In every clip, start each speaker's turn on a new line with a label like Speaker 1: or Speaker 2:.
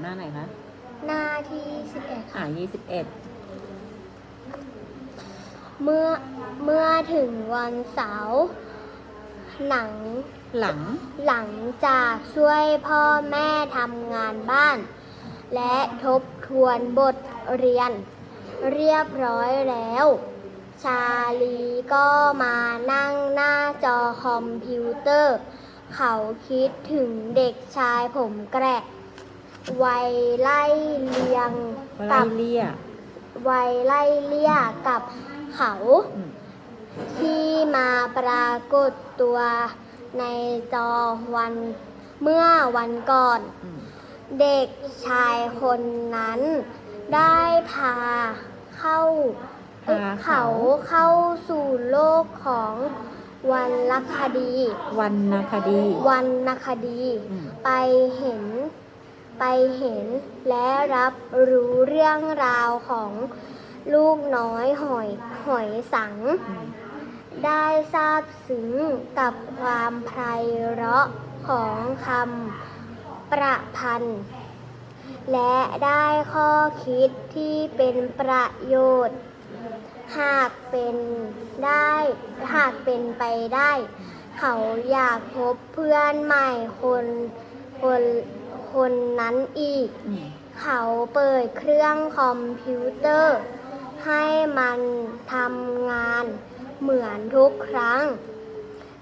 Speaker 1: หน้าไหนคะ
Speaker 2: หน้าที่สิบเอ็ด
Speaker 1: อ่ายี่สิบเอ็ด
Speaker 2: เมื่อเมื่อถึงวันเสาร์หนัง
Speaker 1: หลัง
Speaker 2: หลังจากช่วยพ่อแม่ทำงานบ้าน และทบทวนบทเรียน เรียบร้อยแล้ว ชาลีก็มานั่งหน้าจอคอมพิวเตอร์ เขาคิดถึงเด็กชายผมแกระ วัยไล่เลียง
Speaker 1: ไล่
Speaker 2: กับ
Speaker 1: เลี่ย
Speaker 2: วัยไล่เลี่ยกับเขา
Speaker 1: อืม
Speaker 2: ที่มาปรากฏตัวในจอวันเมื่อวันก่อน
Speaker 1: อืม
Speaker 2: เด็กชายคนนั้น ได้พาเข้าเอ้ยเขาเข้าสู่โลกของวันลคดี
Speaker 1: วรรณคดี
Speaker 2: วันนคดี
Speaker 1: อืม
Speaker 2: ไปเห็น ไปเห็นและรับรู้เรื่องราวของลูกน้อยหอยหอยสัง ได้ทราบซึ้งกับความไพเราะของคำประพันธ์ และได้ข้อคิดที่เป็นประโยชน์ หากเป็นได้หากเป็นไปได้ เขาอยากพบเพื่อนใหม่คนคน คนนั้นอีก
Speaker 1: อืม
Speaker 2: เขาเปิดเครื่องคอมพิวเตอร์ ให้มันทำงานเหมือนทุกครั้ง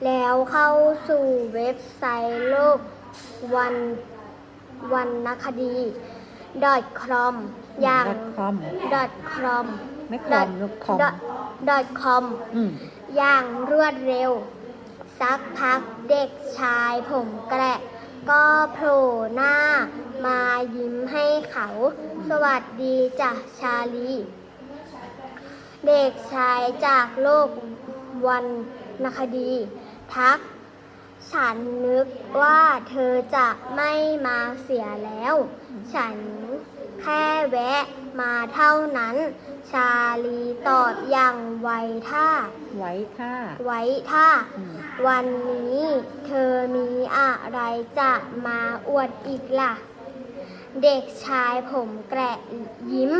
Speaker 2: แล้วเข้าสู่เว็บไซต์โลกวันวันนคดี .com อย่าง
Speaker 1: com
Speaker 2: .com
Speaker 1: ไม่คอมลูกคอม
Speaker 2: .com
Speaker 1: อืม
Speaker 2: อย่างรวดเร็ว สักพักเด็กชายผมแกระ ก็โผล่หน้ามายิ้มให้เขา สวัสดีจ้ะชาลี เด็กชายจากโลกวันนคดี ทัก ฉันนึกว่าเธอจะไม่มาเสียแล้ว ฉันแค่แวะมาเท่านั้น ชาลีตอบอย่างไวท่า
Speaker 1: ไว้ท่า
Speaker 2: ไว้ท่า
Speaker 1: อืม
Speaker 2: วันนี้เธอมี อะไรจะมาอวดอีกล่ะ เด็กชายผมแกระยิ้ม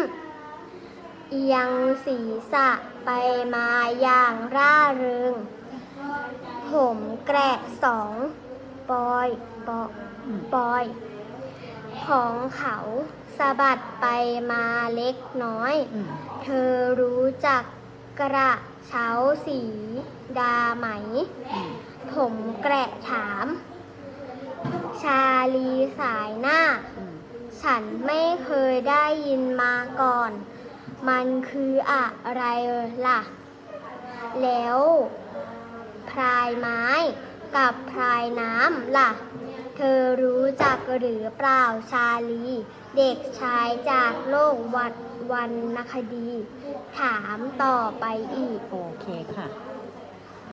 Speaker 2: เอียงศีรษะไปมาอย่างร่าเริง ผมแกระสองปอยปอ
Speaker 1: อืม
Speaker 2: ปอย ของเขาสะบัดไปมาเล็กน้อย
Speaker 1: อ
Speaker 2: เธอรู้จักกระเช้าสีดาไหม
Speaker 1: ม
Speaker 2: ผมแกระถาม ชาลีสายหน้า ฉันไม่เคยได้ยินมาก่อน มันคืออะไรล่ะ แล้วพรายไม้กับพรายน้ำล่ะ เธอรู้จักหรือเปล่าชาลี เด็กชายจากโลกวัดวันนคดี ถามต่อไปอีก
Speaker 1: โอเคค่ะ